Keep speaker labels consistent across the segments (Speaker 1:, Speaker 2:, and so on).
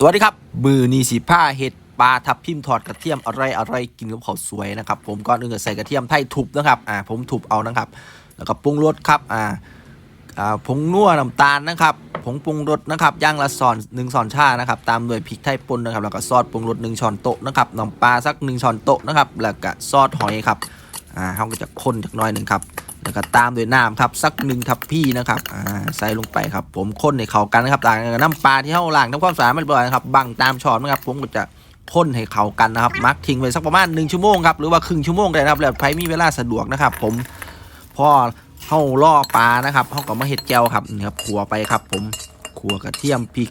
Speaker 1: สวัสดีครับ มือนีสีผ้าเห็ดปลาทับทิมพ์ทอดกระเทียมอะไรอะไรกินกับข้าวสวยนะครับ ผมก่อนอื่นก็ใส่กระเทียมไทยทุบนะครับอ่าผมทุบเอานะครับ แล้วก็ปรุงรสครับอ่าอ่าผงนัวน้ำตาลนะครับผงปรุงรสนะครับย่างละซอนหนึ่งช้อนชานะครับตามด้วยพริกไทยป่นนะครับแล้วก็ซอสปรุงรสหนึ่งช้อนโต๊ะนะครับน้ำปลาสักหนึ่งช้อนโต๊ะนะครับแล้วก็ซอสหอยครับอ่าเขาก็จะข้นจากหน้อยหนึ่งครับ แล้วก็ตามด้วยน้ำครับสักหนึ่งทัพพี่นะครับอ่าใส่ลงไปครับ ผมข้นให้เข้ากันนะครับต่างกับน้ำปลาที่เข้าล้างทำความสะอาดไม่เรียบร้อยนะครับบังตามช้อนนะครับผมก็จะข้นให้เข้ากันนะครับมักทิ้งไว้สักประมาณ1ชั่วโมงครับหรือว่าครึ่งชั่วโมงได้นะครับแล้วใครมีเวลาสะดวกนะครับ ผมพอเข้าล่อปลานะครับเข้ากับมาเห็ดแก้วครับนี่ครับขัวไปครับ ผมขัวกระเทียมพริก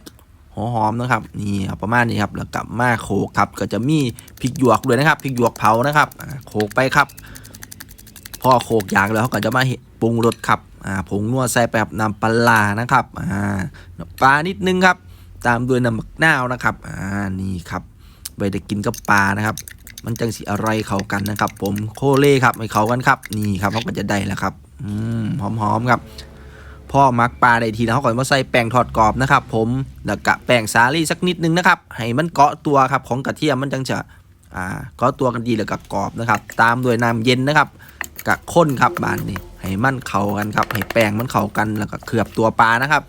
Speaker 1: หัวหอมนะครับนี่ครับประมาณนี้ครับแล้วกับมาโขกครับก็จะมีพริกหยวกด้วยนะครับพริกหยวกเผานะครับโขกไปครับ พอโขกอยางแล้วเขาก็จะมาปรุงรสครับอ่าผงนัวใส่แบบน้ำปลานะครับอ่าปลานิดนึงครับ ตามด้วยน้ำมะนาวนะครับอ่านี่ครับไปได้กินกับปลานะครับ มันจังสีอะไรเข้ากันนะครับ ผมโคเล่ครับให้เข้ากันครับ นี่ครับเขาก็จะได้แล้วครับอืมหอมๆครับพ่อมักปลาได้ทีแล้วเขาก็มาใส่แป้งทอดกรอบนะครับ ผมแล้วกะแป้งสาลี่สักนิดนึงนะครับ ให้มันเกาะตัวครับของกระเทียมมันจังจะอ่าเกาะตัวกันดีแล้วก็กรอบนะครับ ตามด้วยน้ำเย็นนะครับ กะข้นครับบานนี้ให้มันเข้ากันครับให้แป้งมันเข้ากันแล้วก็เคลือบตัวปลานะครับ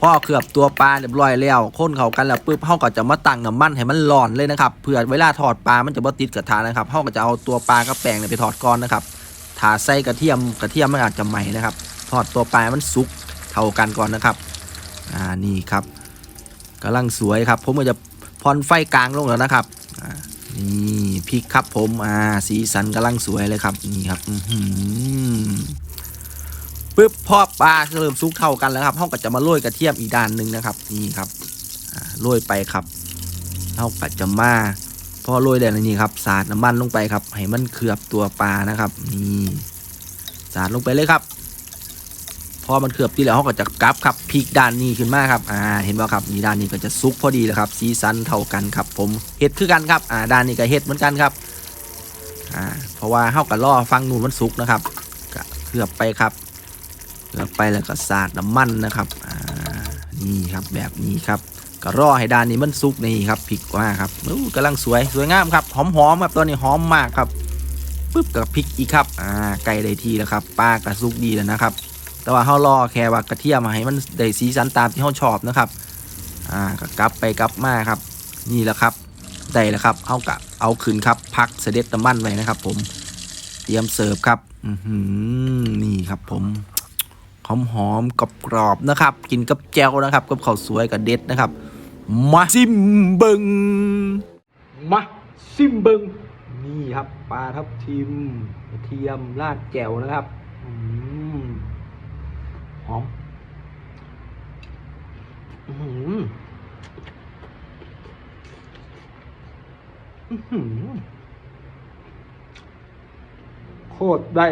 Speaker 1: พอเคลือบตัวปลาเรียบร้อยแล้วข้นเข้ากันแล้วปุ๊บเฮาก็จะมาตั้งน้ำมันให้มันร้อนเลยนะครับเพื่อเวลาทอดปลามันจะบ่ติดกระทะนะครับเฮาก็จะเอาตัวปลากับแป้งเนี่ยไปทอดก่อนนะครับถ้าใส่กระเทียมกระเทียมมันอาจจะไหม้นะครับ ทอดตัวปลามันสุกเท่ากันก่อนนะครับอ่านี่ครับกำลังสวยครับผมก็จะพอนไฟกลางลงแล้วนะครับ นี่พริกครับผม อ่า สีสันกำลังสวยเลยครับ นี่ครับปึ๊บพอปลาเริ่มซุกเท่ากันแล้วครับเขาก็จะมาโรยกระเทียมอีกด้านหนึ่งนะครับ นี่ครับโรยไปครับเขาก็จะมาพอโรยแล้วนี่ครับสาดน้ำมันลงไปครับ ให้มันเคลือบตัวปลานะครับ นี่สาดลงไปเลยครับ พอมันเคลือบที่แล้วเขาก็จะกลับครับพลิกด้านนี้ขึ้นมาครับอ่าเห็นว่าครับนี่ด้านนี้ก็จะซุกพอดีเลยครับสีสันเท่ากันครับ ผมเห็ดคือกันครับอ่าด้านนี้ก็เห็ดเหมือนกันครับอ่าเพราะว่าเขากับล่อฟังนูนมันสุกนะครับเคลือบไปครับเคลือบไปแล้วก็สาดน้ำมันนะครับอ่านี่ครับแบบนี้ครับก็รอให้ด้านนี้มันสุกนี่ครับพริกว่าครับอู้กำลังสวยสวยงามครับหอมๆครับตัวนี้หอมมากครับปึ๊บกับพริกอีกครับอ่าไก่ได้ทีแล้วครับปลากระสุกดีแล้วนะครับ แต่ว่าเขารอแค่ว่ากระเทียมมาให้มันได้สีสันตามที่เขาชอบนะครับอ่าก็กลับไปกลับมาครับ นี่แหละครับได้แล้วครับเอากะเอาขึ้นครับพักเสด็จน้ำมันไว้นะครับ ผมเตรียมเสิร์ฟครับอือหือนี่ครับผมหอมหอมกรอบกรอบนะครับ กินกับแจ่วนะครับกับข้าวสวยกับเด็ดนะครับ มาซิมเบิงมาซิมเบิงนี่ครับปลาทับทิมกระเทียมราดแจ่วนะครับ หอมอื้อหืออื้อหือโคตรได้